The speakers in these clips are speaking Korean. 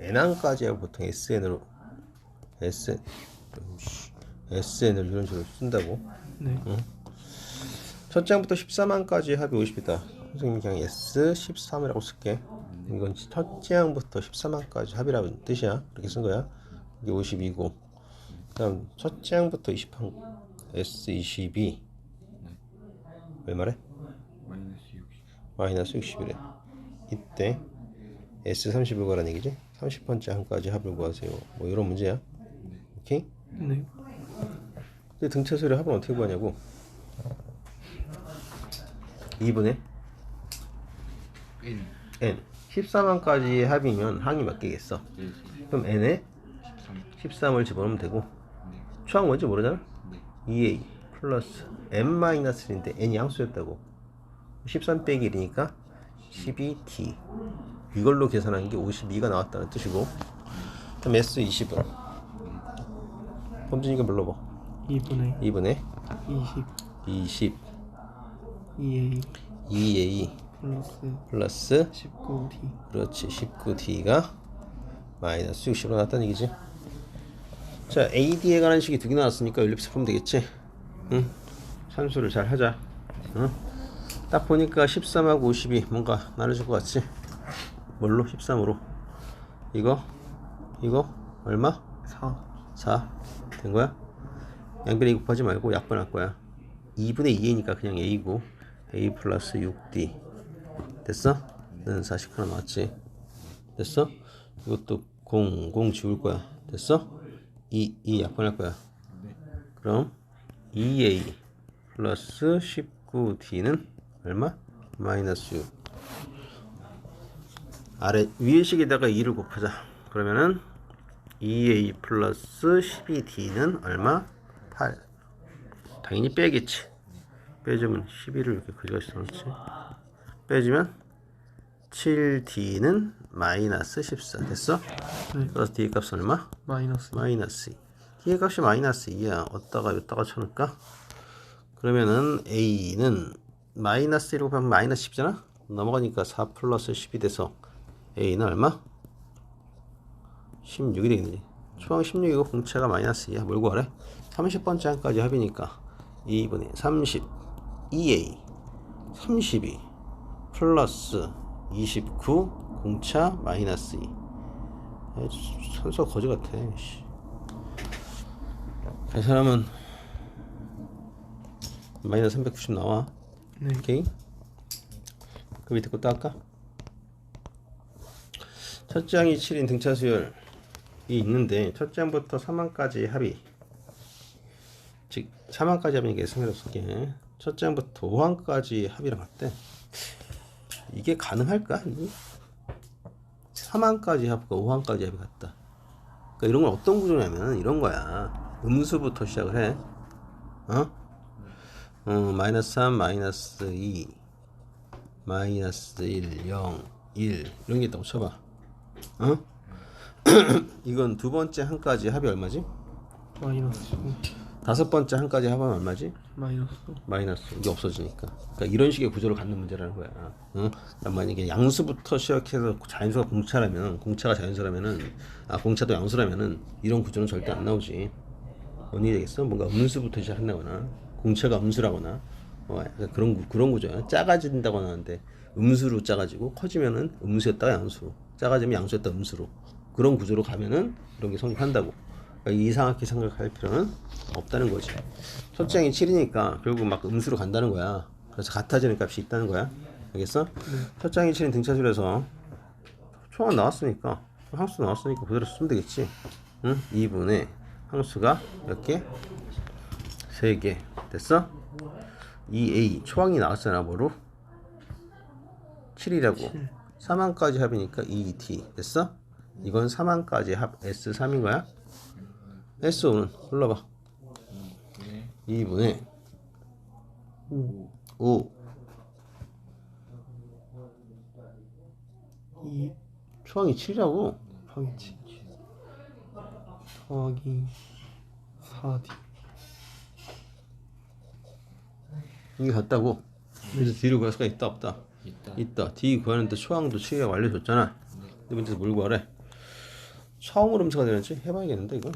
n항까지야 보통 sn으로. Sn sn을 이런 식으로 쓴다고? 네. 첫 장부터 13항까지 합이 50이다. 선생님이 그냥 s 13이라고 쓸게. 이건 첫 장부터 13항까지 합이라는 뜻이야. 그렇게 쓴 거야. 이게 52고. 그다음 첫 장부터 20항 s 22 왜 말해? 마이너스 60 마이너스 60이래. 이때 S30을 거란 얘기지? 30번째 항까지 합을 구하세요. 뭐 이런 문제야. 오케이? 네. 근데 등차 수를 합은 어떻게 구하냐고. 2분의 N n 13항까지 합이면 항이 몇 개겠어? 네, 그럼 n에 13 13을 집어넣으면 되고 네, 초항 뭔지 모르잖아? 네, 2a 플러스 n-1인데 n이 양수였다고 13 빼기 1이니까 12t 이걸로 계산한 게 52가 나왔다는 뜻이고 그럼 s20은? 범준이가 불러봐. 2분의 2분의 20 20 2a 2a 플러스 플러스 19d 그렇지 19t가 마이너스 60으로 나왔다는 얘기지. 자 AD에 관한 식이 두 개 나왔으니까 연립식 풀면 되겠지? 응? 산수를 잘 하자. 응? 딱 보니까 13하고 50이 뭔가 나눠줄 것 같지 뭘로? 13으로. 이거? 이거? 얼마? 4 4 된 거야? 양변에 곱하지 말고 약분할 거야. 2분의 2a니까 그냥 a고. A 플러스 6d 됐어? 는 40 하나 나왔지? 됐어? 이것도 0, 0 지울 거야. 됐어? 2, 2 약분할 거야. 그럼 2a 플러스 19d는 얼마? 마이너스 6 아래 위의 식에다가 2를 곱하자 그러면은 2a 플러스 12d는 얼마? 8 당연히 빼겠지 빼주면 11을 이렇게 그지같이 써놓지 빼주면 7d는 마이너스 14 됐어? 네. 그래서 d 값은 얼마? 마이너스 마이너스 2 d 값이 마이너스 2야 어디다가 여기다가 쳐놓을까? 그러면은 a는 마이너스 1 곱하면 마이너스 10잖아? 넘어가니까 4 플러스 10이 돼서 a는 얼마? 16이 되겠네 초항 16이고 공차가 마이너스 2야 뭘 구하래? 30번째 항까지 합이니까 2분의 30 2a 32 플러스 29 공차 마이너스 2 아, 선수 거지 같아 씨. 계산하면 마이너스 390 나와 네. 오케이 그 밑에 것도 할까? 첫 장이 7인 등차 수열이 있는데 첫 장부터 3항까지 합이 즉 3항까지 합이 이게 승리로 쓸게 첫 장부터 5항까지 합이랑 할때 이게 가능할까? 이게? 3항까지 합과 5항까지 합이 같다 그러니까 이런 건 어떤 구조냐면 이런 거야 음수부터 시작을 해 어? 어, 마이너스 3, 마이너스 2, 마이너스 1, 0, 1 이런 게 있다고 쳐봐. 어? 이건 두 번째 한까지 합이 얼마지? 마이너스 다섯 번째 한까지 합하면 얼마지? 마이너스 마이너스 이게 없어지니까. 그러니까 이런 식의 구조를 갖는 문제라는 거야. 응? 그러니까 만약에 양수부터 시작해서 자연수가 공차라면 공차가 자연수라면은 아 공차도 양수라면은 이런 구조는 절대 안 나오지. 언니 되겠어? 뭔가 음수부터 시작한다거나 공차가 음수라거나 어, 약간 그런 구- 그런 구조야. 작아진다거나 하는데 음수로 작아지고 커지면은 음수였다가 양수로 작아지면 양수였다 음수로 그런 구조로 가면은 이런 게 성립한다고. 그러니까 이상하게 생각할 필요는 없다는 거지. 첫 장이 7이니까 결국 막 음수로 간다는 거야. 그래서 같아지는 값이 있다는 거야. 알겠어? 첫 장이 7인 등차수에서 총합 나왔으니까 항수 나왔으니까 그대로 쓰면 되겠지. 응? 2분의 항수가 몇 개? 3개. 됐어? 2a 초항이 나왔잖아 뭐로? 7이라고. 3항까지 합이니까 2t 됐어? 이건 3항까지 합 S3인 거야? S5는. 불러봐. 2분의 5 2 초항이 7이라고? 더하기 7 더하기 4d 이게 같다고. 그래서 뒤로 구할 수가 있다 없다? 있다. 있다. D 구하는데 초항도 7이라고 알려줬잖아. 근데 문제에서 뭘 구하래? 처음으로 음수가 되는지 해봐야겠는데 이건?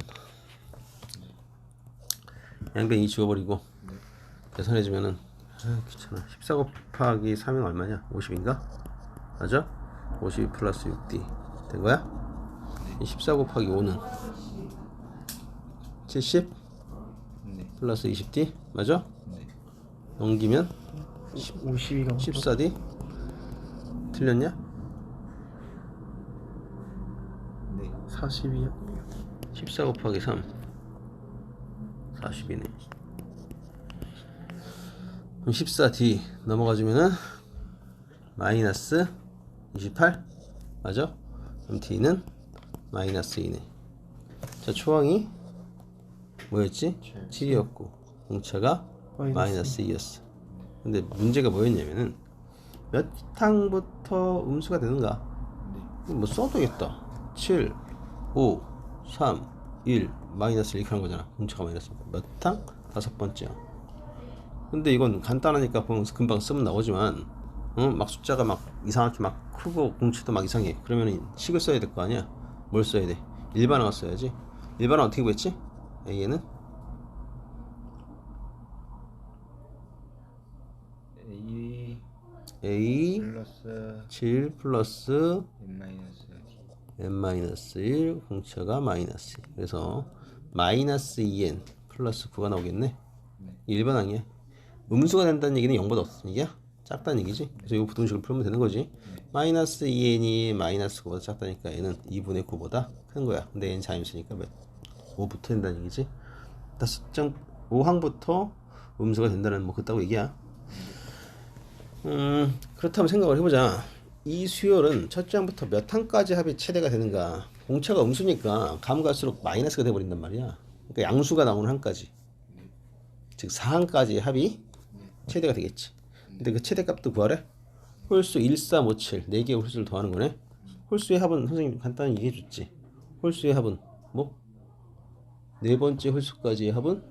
양변 2 지워버리고 계산해주면은 아, 귀찮아. 14 곱하기 3은 얼마냐? 50인가? 맞아? 52 플러스 6D 된 거야? 이14 곱하기 5는 70 네. 플러스 20D 맞아? 네. 넘기면 52가 14D 틀렸냐? 네. 42야 14 곱하기 3 40이네 그럼 14D 넘어가주면은 마이너스 28 맞아? 그럼 D는 마이너스 2네 자 초항이 뭐였지? 7이었고 공차가 마이너스 마이너스 2였어 근데 문제가 뭐였냐면은 몇 항부터 음수가 되는가 네. 뭐 써도 되겠다. 7, 5, 3, 1, 마이너스 이렇게 하는 거잖아. 공차가 마이너스 몇 항? 다섯 번째야. 근데 이건 간단하니까 보면 금방 쓰면 나오지만, 어? 막 숫자가 막 이상하게 막 크고 공차도 막 이상해. 그러면 식을 써야 될 거 아니야? 뭘 써야 돼? 일반항을 써야지. 일반항 어떻게 구했지? A에는 A A 플러스 7 플러스 N 마이너스 D. n-1 공차가 마이너스 2. 그래서 마이너스 2n 플러스 9가 나오겠네. 네. 일반항이야? 음수가 된다는 얘기는 0보다 없다는 얘기야? 작다는 얘기지? 그래서 이 부등식을 풀면 되는 거지. 마이너스 2n이 마이너스 9보다 작다니까 n은 2분의 9보다 큰 거야. 근데 n 자임수니까 몇? 5부터 된다는 얘기지. 다섯 장 5항부터 음수가 된다는 뭐 그따고 얘기야 음, 그렇다면 생각을 해보자. 이 수열은 첫 장부터 몇 항까지 합이 최대가 되는가? 공차가 음수니까 감 갈수록 마이너스가 돼버린단 말이야. 그러니까 양수가 나오는 항까지. 즉 4항까지 합이 최대가 되겠지. 근데 그 최대값도 구하래? 홀수 1, 3, 5, 7. 4개의 홀수를 더하는 거네. 홀수의 합은 선생님 간단히 얘기해 줬지. 홀수의 합은 뭐? 네 번째 홀수까지의 합은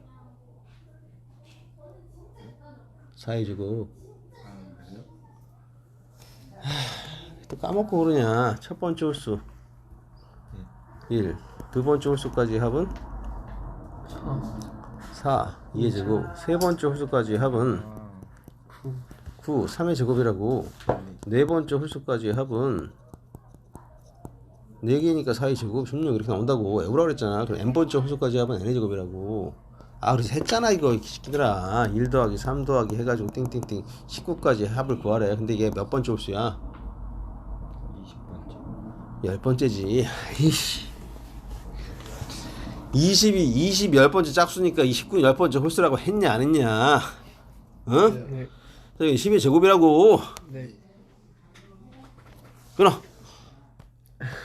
4의 제곱. 아 그래요? 또 까먹고 그러냐. 첫 번째 홀수. 1 두 번째 홀수까지 합은? 4 2의 제곱. 세 번째 홀수까지 합은? 아9 3의 제곱이라고. 네 번째 홀수까지 합은? 4개니까 4의 제곱. 16 이렇게 나온다고. 외우라 그랬잖아. 그럼 n번째 홀수까지 합은 n의 제곱이라고. 아 그래서 했잖아 이거. 이 새끼들아 1 더하기 3 더하기 해가지고 띵띵띵. 19까지 합을 구하래. 근데 이게 몇 번째 홀수야? 20번째. 열 번째지. 이씨. 20이 20열 번째 짝수니까 29열 번째 홀수라고 했냐 안 했냐? 어? 네 저기 10의 제곱이라고. 네. 끊어.